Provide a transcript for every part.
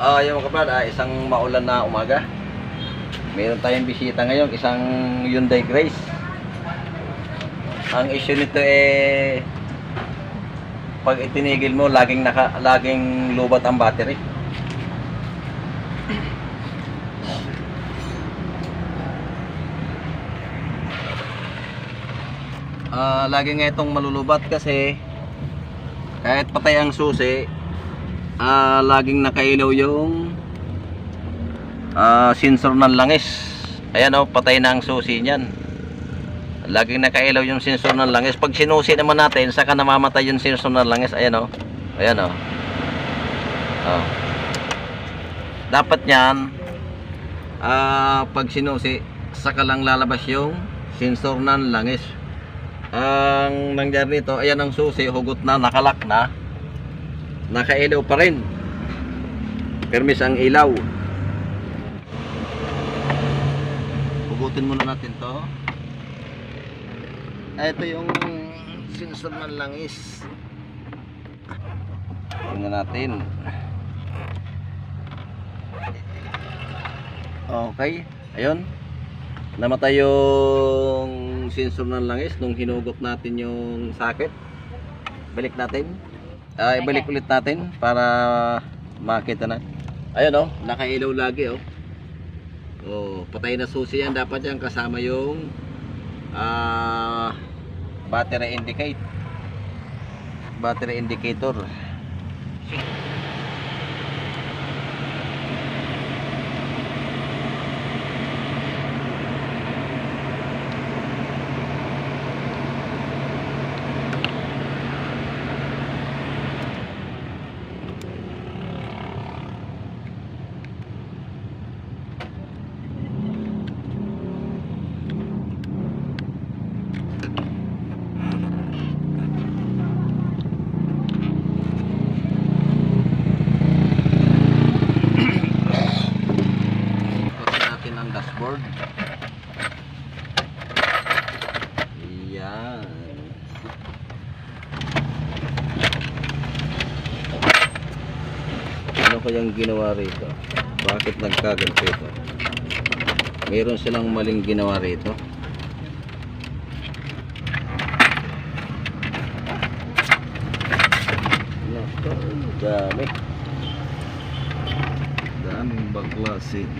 Ah, yung mga kabrad, ah, isang maulan na umaga. Meron tayong bisita ngayon, isang Hyundai Grace. Ang issue nito eh pag itinigil mo, laging naka laging lubat ang battery. Ah, lagi nga itong malulubat kasi kahit patay ang susi, ah laging nakailaw yung ah sensor ng langis. Ayan oh, patay na ang susi niyan. Laging nakailaw yung sensor ng langis. Pag sinusi naman natin, saka namamatay yung sensor ng langis. Ayan oh. Ayan oh. Oh. Dapat niyan ah pag sinusi, saka lang lalabas yung sensor ng langis. Ang nangyari nito, ayan ang susi, hugot na, nakalak na. Nakailaw pa rin. Permis ang ilaw. Hugutin muna natin to. Ah, Ito yung sensor ng langis. Tingnan natin. Okay, ayun. Namatay yung sensor ng langis nung hinugot natin yung socket. Balik natin. Ah, ibalik ulit natin para makita na. Ayun oh, nakailaw lagi oh. Oh, patay na susi yan. Dapat yan kasama yung ah battery indicate. Battery indicator. Ikutin natin ang dashboard. Yan. Ano kayang ginawa rito? Bakit nagkaganto ito? Meron silang maling ginawa rito. Dami. Daming baklasin.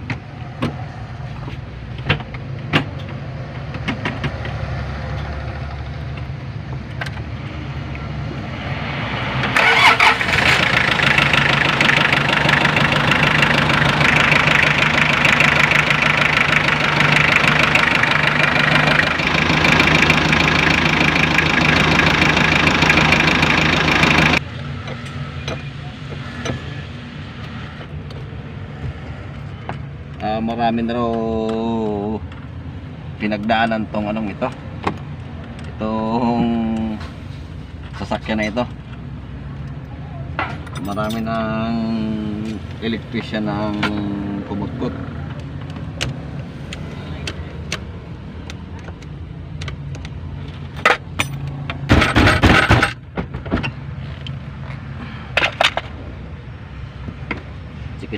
Marami na pinagdaanan tong anong ito. Itong sasakyan na ito. Marami ng electrician ang kumutkot.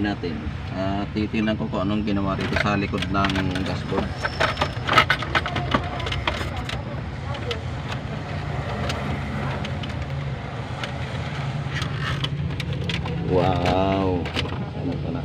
Checkin natin. Ah, titingnan ko kung anong ginawa rito sa likod ng dashboard. Wow. Ano pala?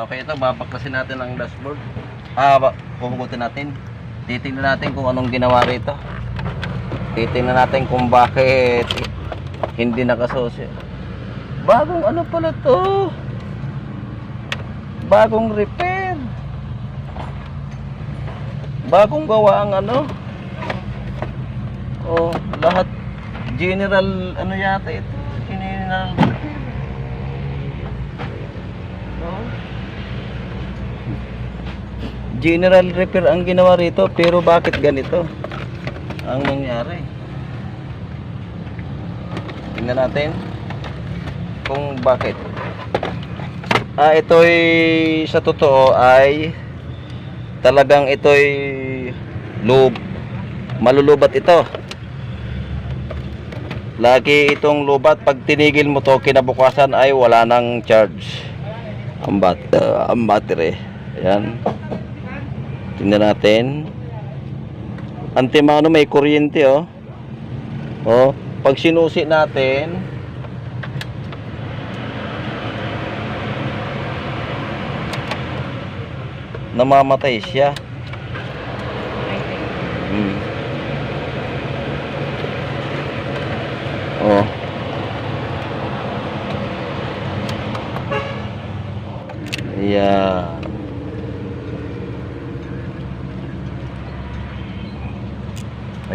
Okay, ito babaklasin natin ang dashboard. Ah, puhugutin natin. Titingnan natin kung anong ginawa rito. Titingnan natin kung bakit hindi nakasosyo. Bagong ano pala to? Bagong repair. Bagong gawa ang ano? Oh, lahat general ano yata ito? General repair. Oh. General repair ang ginawa rito pero bakit ganito? ang nangyari. Tingnan natin kung bakit. Ah, ito'y sa totoo ay talagang ito'y lub malulubat ito. Lagi itong lubat pag tinigil mo to kinabukasan ay wala nang charge ang bat ang battery. Ayan. Tingnan natin. Antimano may kuryente oh. Oh, pag sinusi natin namamatay siya. Hmm. Oh. Yeah.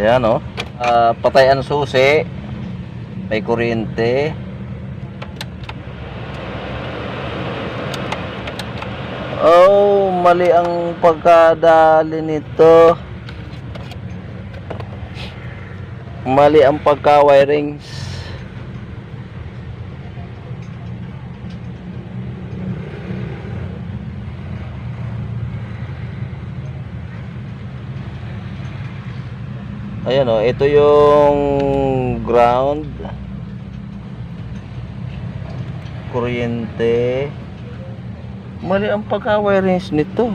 Ayan oh. Ah, patay ang susi. May kuryente. Oh, mali ang pagkadali nito. Mali ang pagka-wirings. Ayan oh, ito yung ground. Kuryente. Mali ang pagka-wirings nito.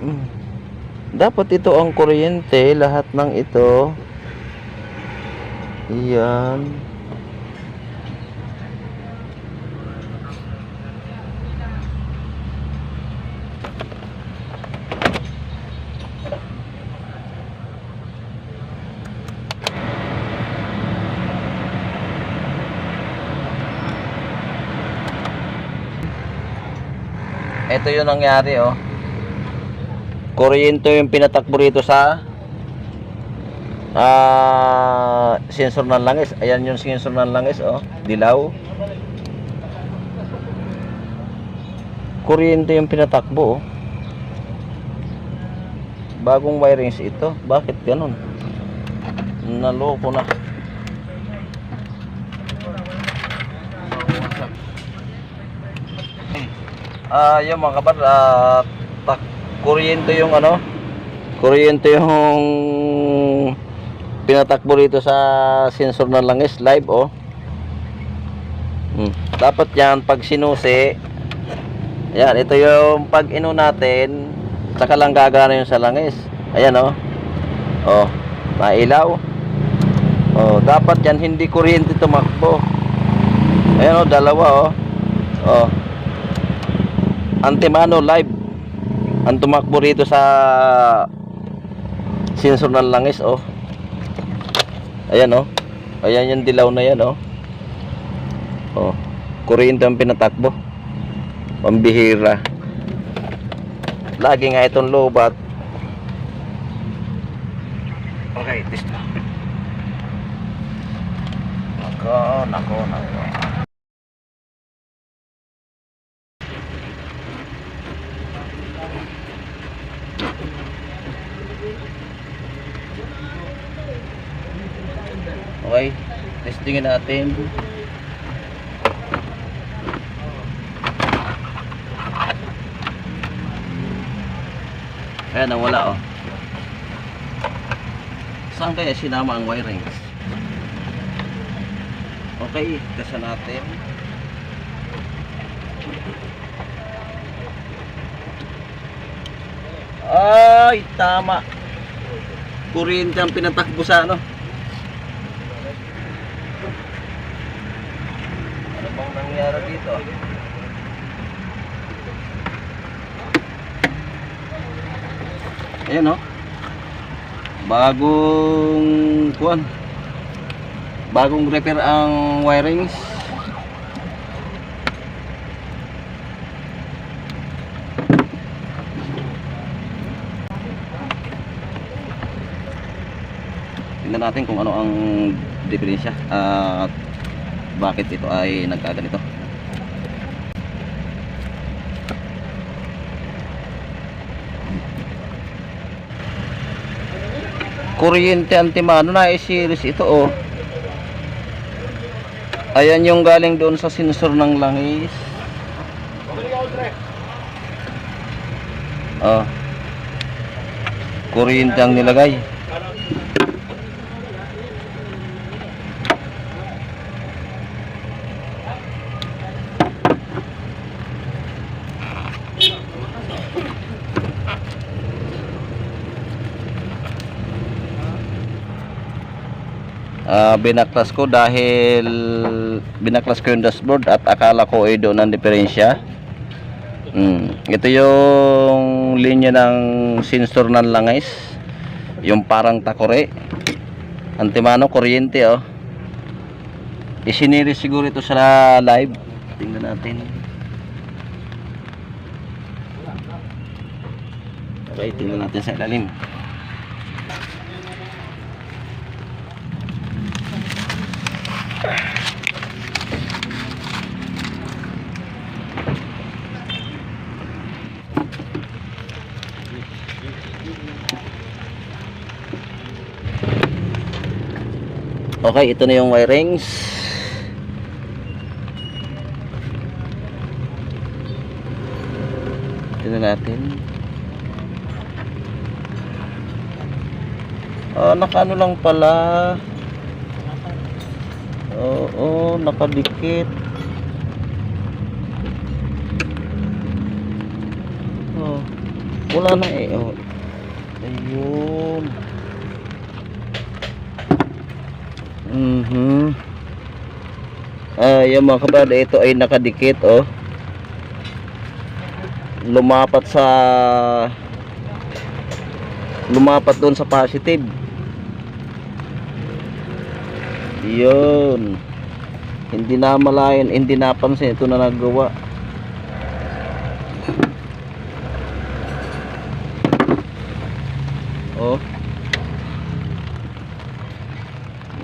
Hmm. Dapat ito ang kuryente, lahat ng ito. Iyan. Ito yung nangyari oh. Kuryente yung pinatakbo rito sa ah sensor ng langis. Ayan yung sensor ng langis oh, dilaw. Kuryente yung pinatakbo oh. Bagong wirings ito. Bakit ganun? Naloko na. Ah, yung mga kabar, ah, tak, kuryente yung ano, kuryente yung pinatakbo rito sa sensor ng langis live oh. Hmm. Dapat yan pag sinusi, yan, ito yung pag ino natin, saka lang gagana yung sa langis. Ayan oh. Oh, mailaw. Oh, dapat yan hindi kuryente tumakbo. Ayan oh, dalawa oh. Oh antimano live. Ang tumakbo rito sa sensor ng langis oh. Ayan oh. Ayan yung dilaw na yan oh. Oh kuryente ang pinatakbo. Pambihira. Lagi nga itong lobat. Okay this nako nako nako Okay, testingin natin. Ayan, nawala oh. Saan kaya sinama ang wiring? Okay, kasa natin. Ay, tama. Kuryente ang pinatakbo sa. Ano bang nangyari dito? Ayan oh. Bagong kuan. Bagong repair ang wirings. Tingnan natin kung ano ang diferensya at bakit ito ay nagkaganito. Kuryente antimano na i-series ito oh. Ayan yung galing doon sa sensor ng langis. Oh. Kuryente ang nilagay. Ah, binaklas ko dahil binaklas ko yung dashboard at akala ko ay doon ang diferensya. Mm. Ito yung linya ng sensor ng langis. Yung parang takore. Antimano, kuryente oh. Isiniri siguro ito sa live. Tingnan natin. Okay, tingnan natin sa ilalim. Okay, ito na yung wirings. Tingnan natin. Ah, nakaano lang pala. Oo, nakadikit. Oh, wala na eh. Oh. Ayun. Mhm. Ah, yung mga kabada, ito ay nakadikit, oh. Lumapat sa lumapat doon sa positive. Yun. Hindi na malayan, hindi napansin ito na nagawa. Oh.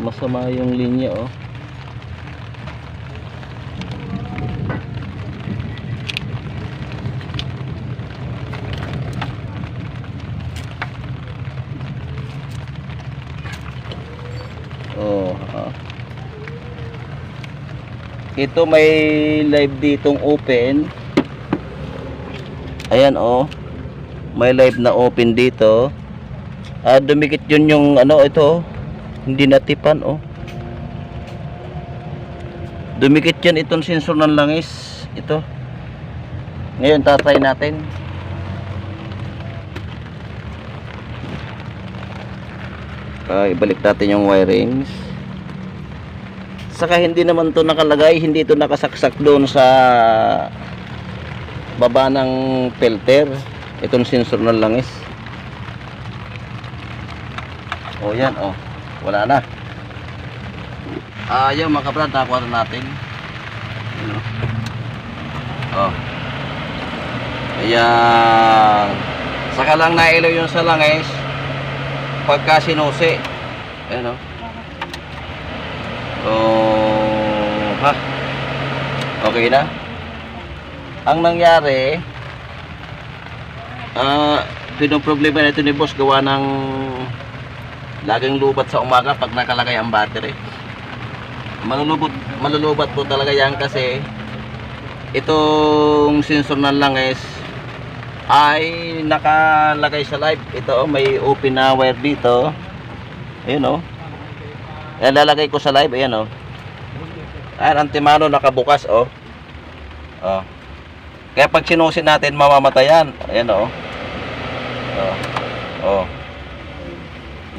Masama yung linya, oh. Oh, ah. Ito may live ditong open. Ayan oh. May live na open dito. Ah, dumikit yun yung ano ito. oh. Hindi natipan oh. Dumikit yan itong sensor ng langis. Ito. Ngayon tatry natin. Ah, ibalik natin yung wirings. Saka hindi naman to nakalagay, hindi to nakasaksak doon sa baba ng filter. Itong sensor ng langis. O yan, oh. Wala na. Ah, yung mga kabrad, nakuha na natin. Ano? Oh. Ayan. Saka lang nailaw yung sa langis pagka sinusi. Ayan o. Oh, ha? Okay na? Ang nangyari, ah, uh, problema na ito ni boss gawa ng laging lubat sa umaga pag nakalagay ang battery. Malulubot, malulubat po talaga yan kasi itong sensor ng langis ay nakalagay sa live. Ito oh, may open na wire dito. Ayun oh. Yan lalagay ko sa live, ayan oh. Ayan, antimano nakabukas oh. Oh. Kaya pag sinusin natin, mamamatay yan. Ayan oh. Oh. Oh.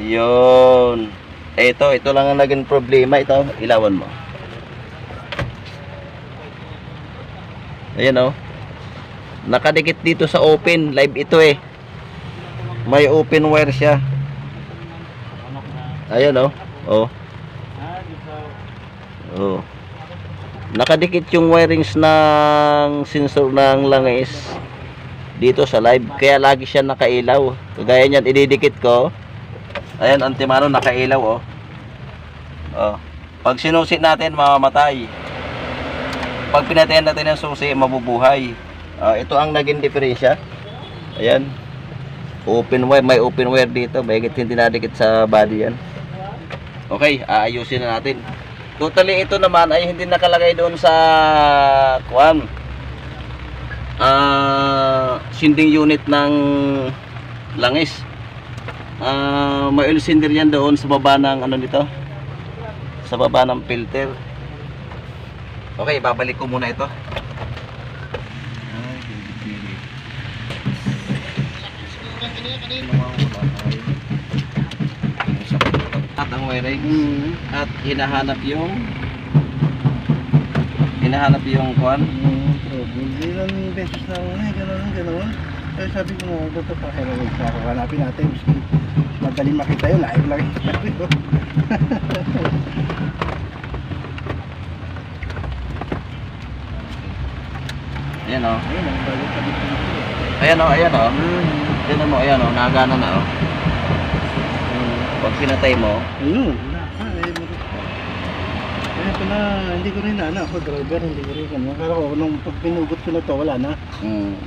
Yun. Ito, ito lang ang naging problema. Ito, ilawan mo. Ayan oh. Nakadikit dito sa open. Live ito eh. May open wire siya. Ayan oh. Oh. Oh. Nakadikit yung wirings ng sensor ng langis dito sa live. Kaya lagi siya nakailaw. Kagaya niyan, ididikit ko. Ayan, antimano nakailaw oh. Oh. Pag sinusi natin, mamamatay. Pag pinatayan natin ng susi, mabubuhay. Ah, ito ang naging diferensya. Ayan. Open wire, may open wire dito. Bakit hindi nadikit sa body yan? Okay, aayusin na natin. Totally ito naman ay hindi nakalagay doon sa kuan. Ah, sinding unit ng langis. Ah, may oil cylinder yan doon sa baba ng ano nito. Sa baba ng filter. Okay, babalik ko muna ito. At ang wiring Hmm. at hinahanap yung hinahanap yung kuan Hmm, trouble. Ilang beses na ako na, gano'n, gano'n. Kaya sabi ko nga, ito pa kaya hanapin natin. Miski madaling makita yun, live lang yung sabi ko. ayan o Ayun, ang balik ka dito. ayan o ayan o mo, ayan o, nagana na o. Pag pinatay mo, pa. Kaya pala, hindi ko rin na, ako driver, hindi ko rin ano. Kala ko, nung pag pinugot ko na to, wala na. mm,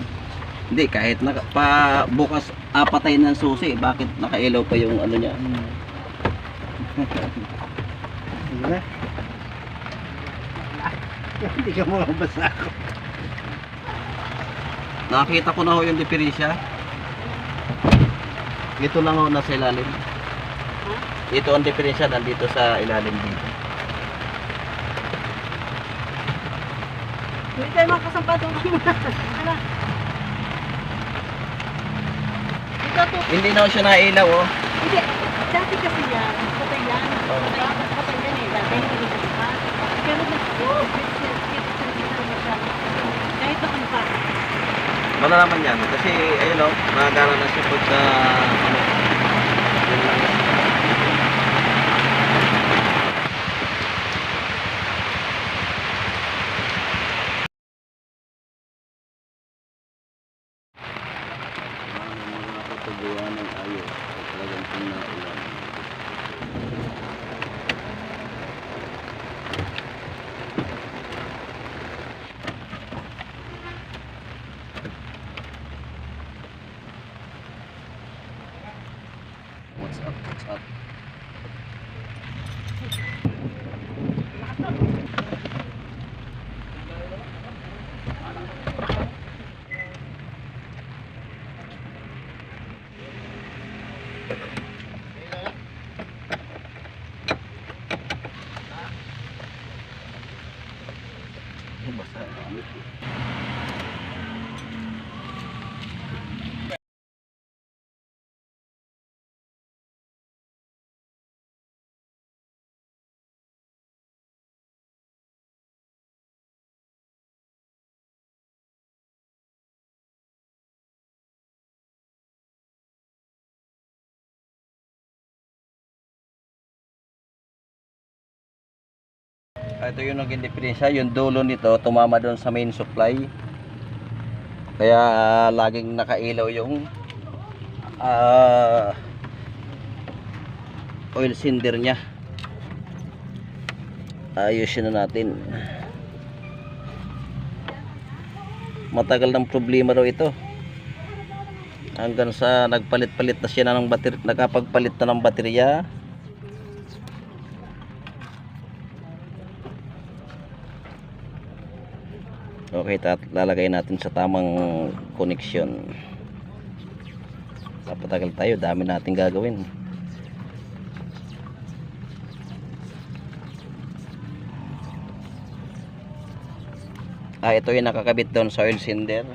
hindi, kahit naka, pa bukas apatay ng susi, bakit nakailaw pa yung ano niya? Hmm. Sige na. Hindi ka makabasa ako. Nakita ko na ho yung diferensya. Ito lang ho nasa ilalim. Ito ang diferensya nandito sa ilalim dito. Hindi tayo makasampatong Ano? Ito to. Hindi na siya nailaw oh. Hindi. Dati kasi yan. Patay yan. Patay, patay yan eh. Dati hindi na diba? Pero na, oh, kahit kung pa. Malalaman yan kasi ayun oh, nagara na siya pagka ano. yun lang. Ito yung naging diferensya. Yung dulo nito, tumama doon sa main supply. Kaya ah, laging nakailaw yung ah, oil cylinder niya. Ayusin na natin. Matagal ng problema raw ito. Hanggang sa nagpalit-palit na siya na ng bater nakapagpalit na ng baterya. Okay, tat lalagay natin sa tamang connection. Papatagal tayo, dami nating gagawin. Ah, ito yung nakakabit doon sa oil cylinder.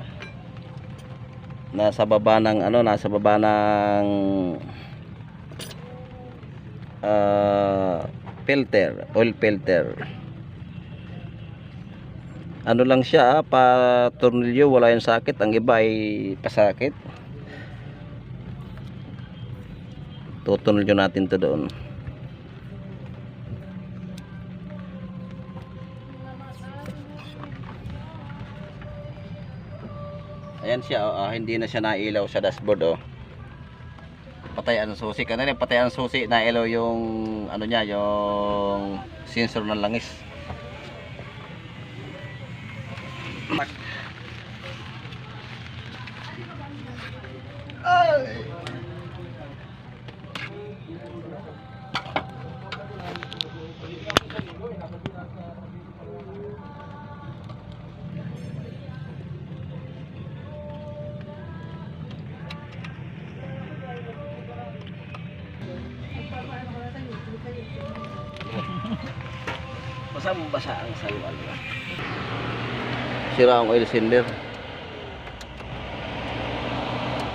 Nasa baba ng ano, nasa baba ng ah, filter, oil filter ano lang siya ah, pa tornilyo wala yung sakit. Ang iba ay pasakit. Tutunilyo natin to doon. Ayan siya oh, ah, hindi na siya nailaw sa dashboard oh. Patay ang susi. Kanina patay ang susi nailaw yung ano niya yung sensor ng langis Ay! Sira ang oil cylinder.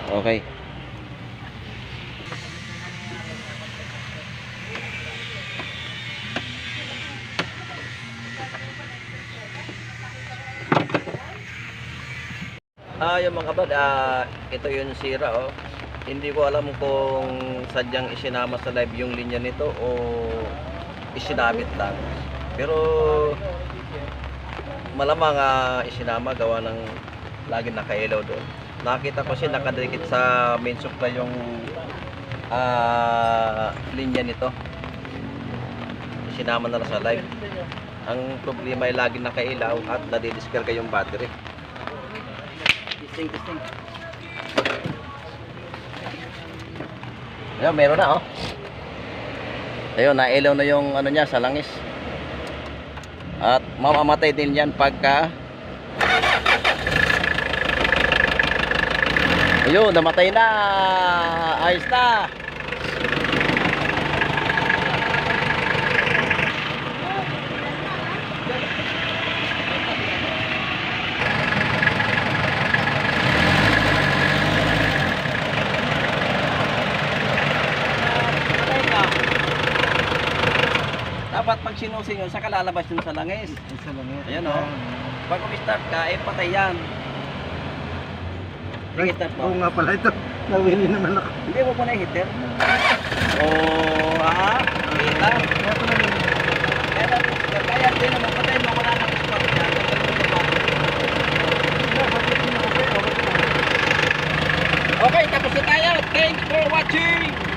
Okay. Ah, yung mga kabad, ah, ito yung sira oh. Hindi ko alam kung sadyang isinama sa live yung linya nito o isinabit lang. Pero malamang ah, isinama gawa ng lagi nakailaw doon. Nakita ko siya nakadikit sa main supply yung ah, linya nito. Isinama na lang sa live. Ang problema ay lagi nakailaw at nadidiskarga yung battery. Testing, testing. Ayun, meron na oh. Ayun, nailaw na yung ano niya sa langis. At mamamatay din yan pagka Ayun, namatay na. Ayos na. housing yun, saka lalabas yun sa langis. Sa langis. Ayan oh. o. Pag umistart ka, eh patay yan. Ay, Higit po. Oo nga pala ito. Nawili naman ako. Hindi mo muna hitter. Oo, ah, ha? Kita. Ito na. Kaya na, kaya din naman patay mo wala nang spot niya. Okay, tapos na tayo. Thanks for watching!